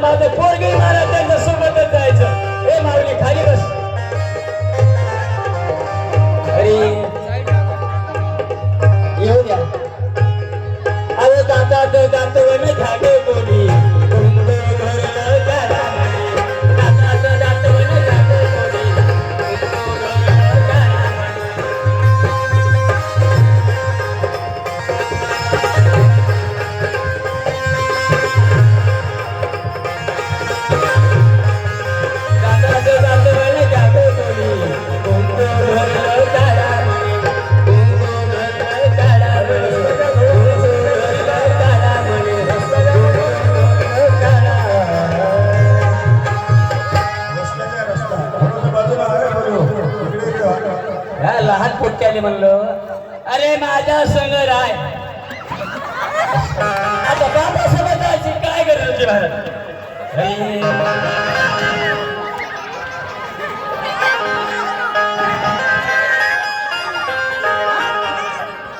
माझं माझं पोरगी महाराज त्यांच्या सोबतच जायचं. हे माऊली खाली बस.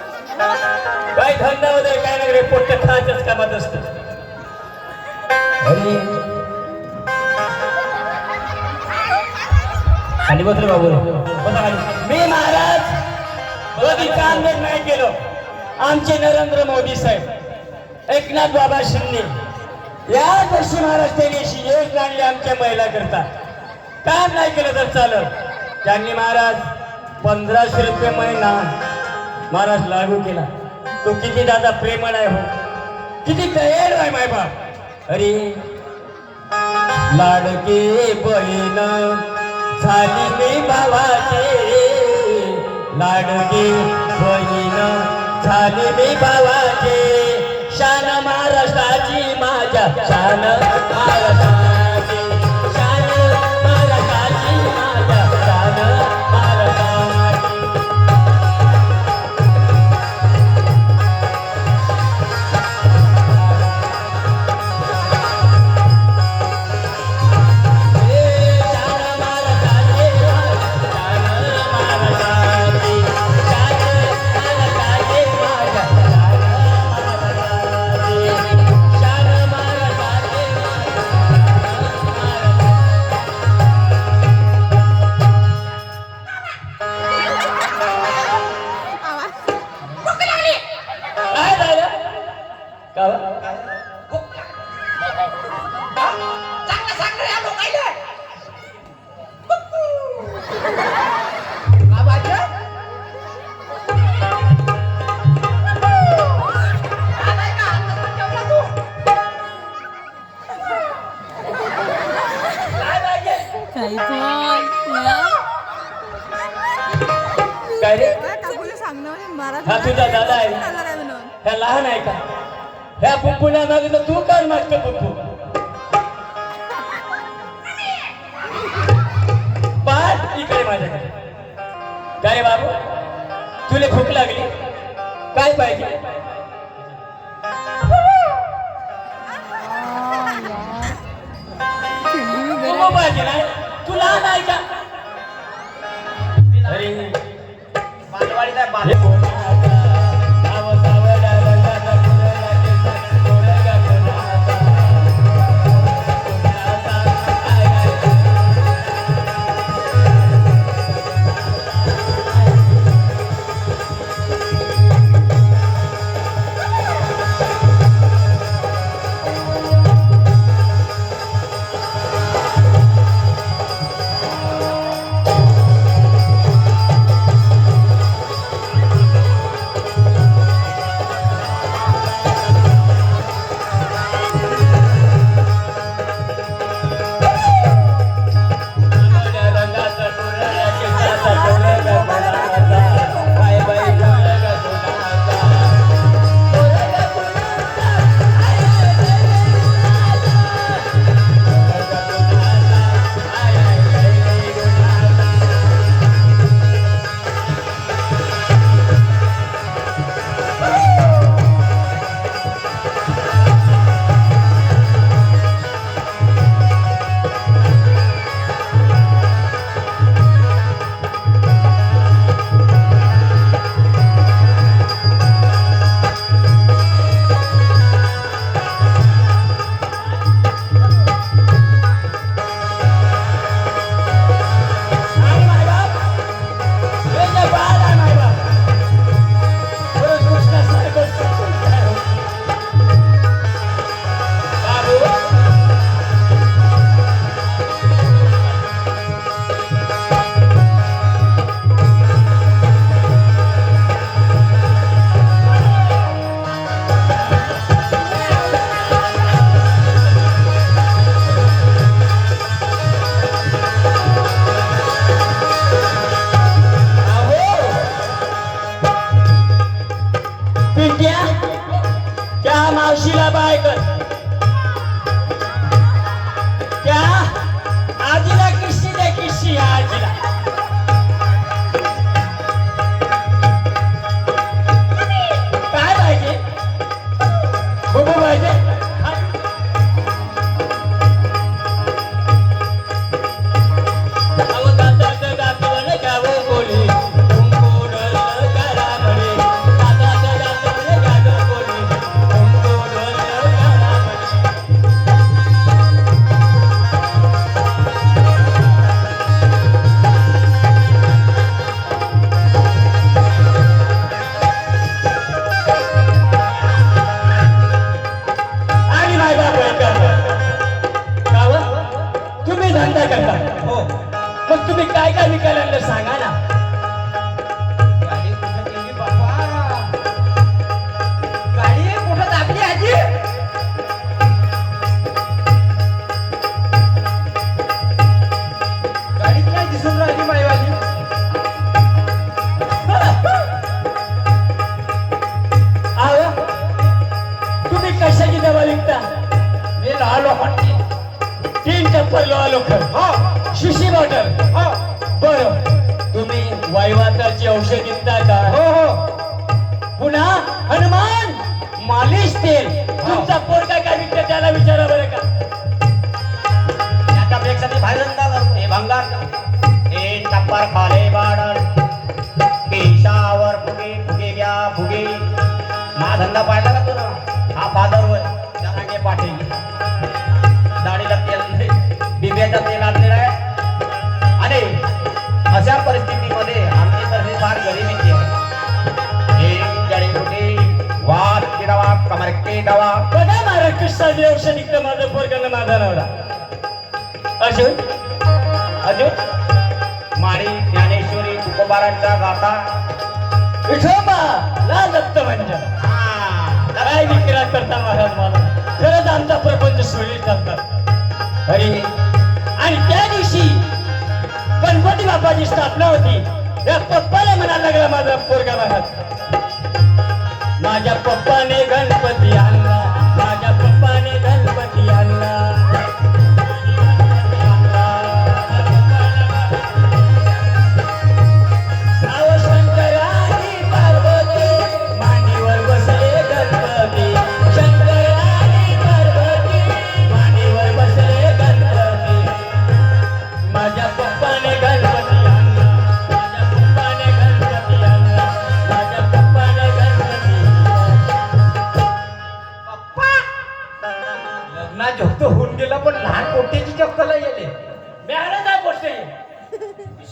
काय धंदा वगैरे काय नाही रे पोट्ट खायच्याच कामात असत. अरे खाली बस रे बाबू. मी महाराज कधी काम नाही केलं. आमचे नरेंद्र मोदी साहेब एकनाथ बाबा शिंदे या दक्षिण महाराज एक आणली आमच्या महिला करता काम नाही केलं तर चालत त्यांनी महाराज पंधराशे रुपये महिना महाराज लागू केला. तो किती दादा प्रेमळ आहे हो. किती तयार आहे माय बाप. अरे लाडके बहीण झाली मी भावाचे. लाडके बहीण झाली मी भावाचे. शान महाराष्ट्राची मा शान पुप्पूला मागितलं तू काय मागतो पुप्पू? पाठ इकडे माझ्याकडे. काय बाबू? तुला भूक लागली? काय पाहिजे? पाहिजे नाही तू लहान का? अरे बालवाडीत बाल- এশিয়া জেলা वायवाताची औषध का हो हो. पुन्हा हनुमान मालिश तेल. तुमचा पोरगा काय विकतो त्याला विचारा बरं का. मी बाहेर करतो हे भंगार हे टप्पर खाले बाडल केशावर फुगे फुगे घ्या फुगे. मा धंदा पाहिला का तुला? हा फादर होय. जरांगे पाटील. दाढीला तेल नाही. बिब्याचा दवा बघा महाराज कृष्णाची औषध विकतं माझं पोरगानं माझा नवरा. अजून? अजून? माळी ज्ञानेश्वरी तुकोबारांचा गाथा. विठोबा लाल दत्त म्हणजे काय विक्रा करता महाराज मला? खरंच आमचा प्रपंच सुरळीत चालतात अरे. आणि त्या दिवशी गणपती बाप्पाची स्थापना होती. या पप्पाला म्हणायला लागला माझा पोरगा महाराज. माझ्या पप्पाने ना झोपतो होऊन गेला पण लहान पोट्याची चक्कला येते मॅडम काय गोष्ट.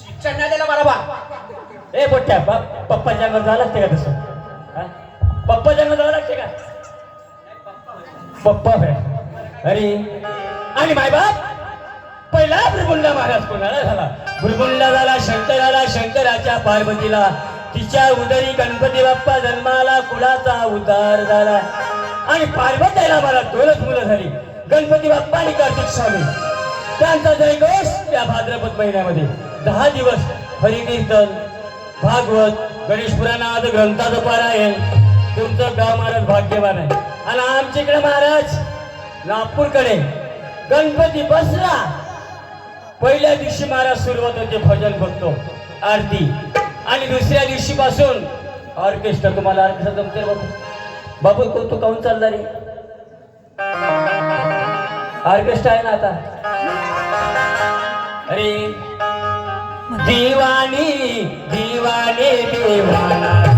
शिक्षण नाही दिलं बा. ए पोट्या पप्पा पप्पाच्या जावं लागते का तसं? पप्पा जन्म जावं लागते का? पप्पा आहे अरे आणि माय बाप पहिला भृगुंडा महाराज कोणाला झाला? भृगुंडा झाला शंकराला शंकराच्या पार्वतीला. तिच्या उदरी गणपती बाप्पा जन्माला कुळाचा उतार झाला. आणि पार्वतीला मला दोनच मुलं झाली. गणपती बाप्पा आणि कार्तिक स्वामी. त्यांचा जयघोष त्या भाद्रपद महिन्यामध्ये. दहा दिवस हरिकीर्तन भागवत गणेश पुराणात ग्रंथाचं पारायण. तुमचं गाव महाराज भाग्यवान आहे. आणि आमच्या इकडे महाराज नागपूरकडे गणपती बसला. पहिल्या दिवशी महाराज सुरुवात होते भजन बघतो आरती. आणि दुसऱ्या दिवशी पासून ऑर्केस्ट्रा. तुम्हाला ऑर्केस्ट्रा जमते बाबू? बाबू कोण तू काऊन चालला रे? ऑर्केस्ट्रा आहे ना आता. अरे. दीवानी दीवाने दीवाना